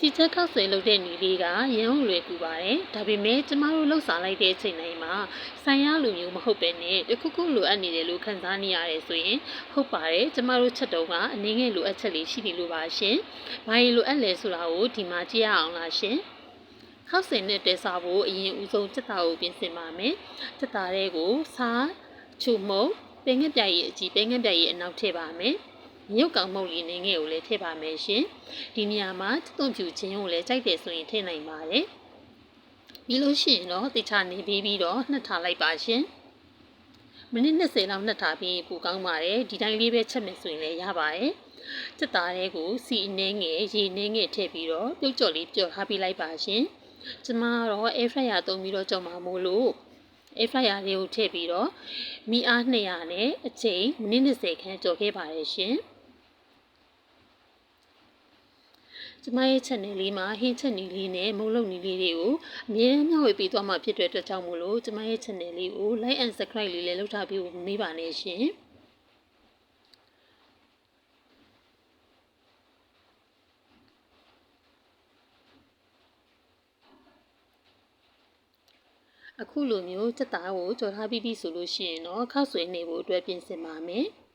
စီချက်ခောက်ဆွဲလုပ်တဲ့ညီလေးကရန်ဟုတ်လွယ်ကူပါတယ်ဒါပေမဲ့ကျမတို့လှုပ်ဆောင်လိုက်တဲ့အချိန်တိုင်းမှာဆိုင်ရလူမျိုးမဟုတ်ပဲနဲ့တခုခုလိုအပ်နေတယ်လို့ခံစားနေရတယ်ဆိုရင်ဟုတ်ပါတယ်ကျမတို့ချက်တုံးကအနည်းငယ်လိုအပ်ချက်လေးရှိတယ်လို့ပါရှင်ဘာရင်လိုအပ်လဲဆိုတာကိုဒီမှာကြည့်ရအောင်လားရှင်ခောက်စင်နဲ့တဲစားဖို့အရင်ဦးဆုံးစက်တာကိုပြင်ဆင်ပါမယ်စက်တာတွေကိုစားချုံမုံပင်ငက်ပြားရဲ့အကြည့်ပင်ငက်ပြားရဲ့အနောက်ထည့်ပါမယ် မြုပ်ကောင်မုတ်လေးနေငယ်ကိုလည်းထည့်ပါမယ်ရှင်ဒီနေရာမှာသွန်ဖြူခြင်းကိုလည်းကြိုက်တယ်ဆိုရင်ထည့်နိုင်ပါတယ်ပြီးလို့ရှိရင်တော့တိချာနေပြီးပြီးတော့နှစ်ထားလိုက်ပါရှင်မိနစ်20လောက်နှစ်ထားပြီးပူကောင်းပါတယ်ဒီတိုင်းလေးပဲချက်မယ်ဆိုရင်လည်းရပါတယ်စက်သားလေးကိုစီအနှဲငယ်ရေနှဲငယ်ထည့်ပြီးတော့ပြုတ်ကြော်လေးပြော့ထားပြီးလိုက်ပါရှင်ကျမကတော့ air fryer သုံးပြီးတော့ကြော်မှာမို့လို့ air fryer လေးကိုထည့်ပြီးတော့မီအား200နဲ့အချိန်မိနစ်20ခန်းကြော်ခဲ့ပါတယ်ရှင် ကျမရဲ့ channel လေးမှာ ဟင်းချက်နီလေးနဲ့မုံလုံးနီလေးတွေကိုအမြဲမျှဝေပေးသွားမှာဖြစ်တဲ့အတွက်ကြောင့်မို့လို့ကျမရဲ့ channel လေးကို like and subscribe လေးလည်းလုပ်ထားပြီးမေးပါနဲ့ရှင်အခုလိုမျိုးစက်သားကိုကြော်ထားပြီးပြီဆိုလို့ရှိရင်တော့ခောက်ဆွဲနေဖို့အတွက်ပြင်ဆင်ပါမယ်။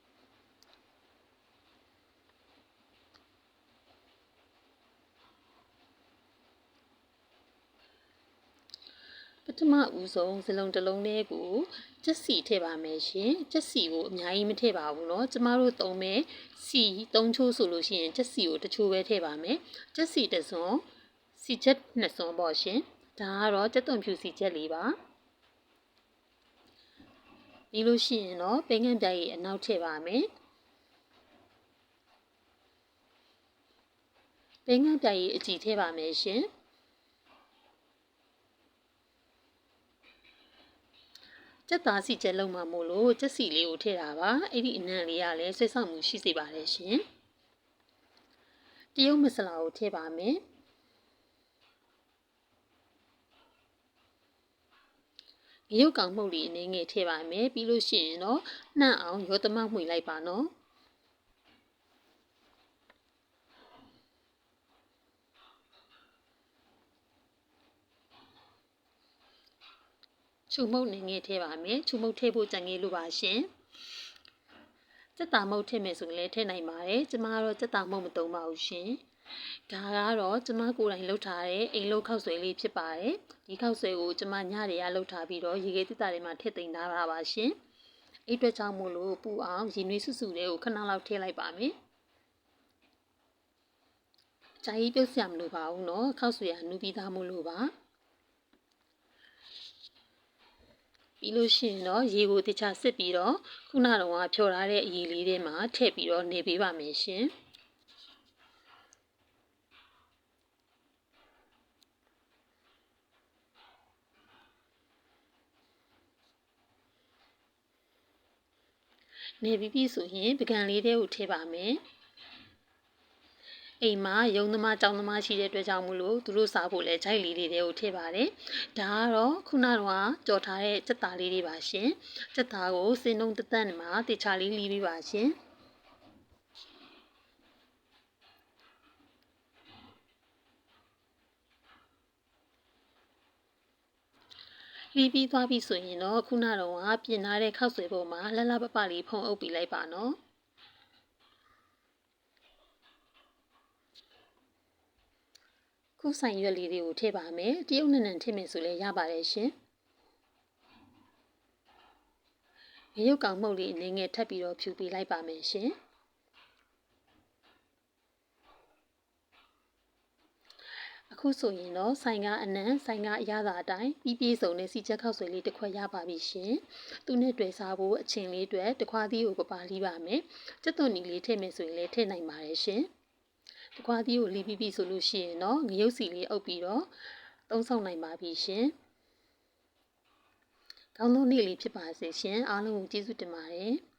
မဦးဆုံးစလုံးတစ်လုံးလေးကိုကြက်စီထည့်ပါမယ်ရှင်ကြက်စီကိုအများကြီးမထည့်ပါဘူးเนาะကျမတို့သုံးမယ်စီသုံးချိုးဆိုလို့ရှိရင်ကြက်စီကိုတချိုးပဲထည့်ပါမယ်ကြက်စီတစ်စွန်းစီချက်နှစ်စွန်းပေါ့ရှင်ဒါကတော့ကြက်သွန်ဖြူစီချက်လေးပါပြီးလို့ရှိရင်တော့ပိငန်းပြားကြီးအနောက်ထည့်ပါမယ်ပိငန်းပြားကြီးအကြည့်ထည့်ပါမယ်ရှင် ကြက်သားစီချက်လုံးမှာမို့လို့ကြက်စီလေးကိုထည့်တာပါအဲ့ဒီအနံ့လေးကလည်းဆွဲဆောင်မှုရှိစေပါတယ်ရှင်တရုတ်မဆလာကိုထည့်ပါမယ်ရုပ်ကောင်မှုတ်လေးအနေငယ်ထည့်ပါမယ်ပြီးလို့ရှိရင်တော့နှံ့အောင်ရောသမမှွေလိုက်ပါနော် ချူမုတ်နေငယ်ထည့်ပါမယ်ချူမုတ်ထည့်ဖို့ကြံငယ်လိုပါရှင်စက်တာမုတ်ထည့်မယ်ဆိုရင်လည်းထည့်နိုင်ပါတယ်ကျမကတော့စက်တာမုတ်မသုံးပါဘူးရှင်ဒါကတော့ကျမကိုယ်တိုင်လှုပ်ထားတဲ့အိမ်လုံးခောက်ဆွဲလေးဖြစ်ပါတယ်ဒီခောက်ဆွဲကိုကျမညတွေကလှုပ်ထားပြီးတော့ရေခဲတိတာတွေမှာထည့်သိမ်းထားတာပါရှင်အဲ့အတွက်ကြောင့်မို့လို့ပူအောင်ရေနွေးစုစုလေးကိုခဏလောက်ထည့်လိုက်ပါမယ်ဂျာကြီးပြုတ်ဆရာမလို့ပါဘူးเนาะခောက်ဆွဲရနူးပြီးသားမို့လို့ပါ ပြီးလို့ရှိရင်တော့ရေကိုတခြားစစ်ပြီးတော့ခုနကတော့ဖြော်ထားတဲ့အရည်လေးထဲမှာထည့်ပြီးတော့နေပေးပါမယ်ရှင်။နေပြီးပြီဆိုရင်ပကံလေးတွေကိုထည့်ပါမယ် အိမ်မှာရုံသမားကြောင်သမားရှိတဲ့အတွက်ကြောင့်မလို့သူတို့စားဖို့လဲဂျိုက်လေးတွေကိုထည့်ပါတယ်ဒါကတော့ခုနကတော့ကြော်ထားတဲ့စက်သားလေးတွေပါရှင်စက်သားကိုစင်းလုံးတသက်မှာတေချာလေးလီးပေးပါရှင်လီးပြီးသွားပြီဆိုရင်တော့ခုနတော့ပြင်ထားတဲ့ခောက်ဆွဲပေါ်မှာလှလှပပလေးဖုံးအုပ်ပြီးလိုက်ပါနော် ခုဆိုင်ရွက်လေးတွေကိုထည့်ပါမယ်တရုတ်နံနံထည့်မယ်ဆိုလည်းရပါတယ်ရှင်ရုပ်ကောင်မှုတ်လေးအနေငယ်ထပ်ပြီးတော့ဖြူပေးလိုက်ပါမယ်ရှင်အခုဆိုရင်တော့ဆိုင်ကအနံဆိုင်ကအရသာအတိုင်းပြီးပြည့်စုံတဲ့စီချက်ခောက်ဆွဲလေးတစ်ခွက်ရပါပြီရှင်။သူနဲ့တွေ့စားဖို့အချိန်လေးတွေတခွားသီးကိုပပလီးပါမယ်။စက်သွန်နီလေးထည့်မယ်ဆိုရင်လည်းထည့်နိုင်ပါတယ်ရှင်။ တခွားသီးကိုလီးပြီးပြီဆိုလို့ရှိရင်တော့ငရုတ်စီလေးအုပ်ပြီးတော့သုံးဆောင်နိုင်ပါပြီရှင်။ကောင်းသောနေ့လေးဖြစ်ပါစေရှင်။အားလုံးကိုကျေးဇူးတင်ပါတယ်။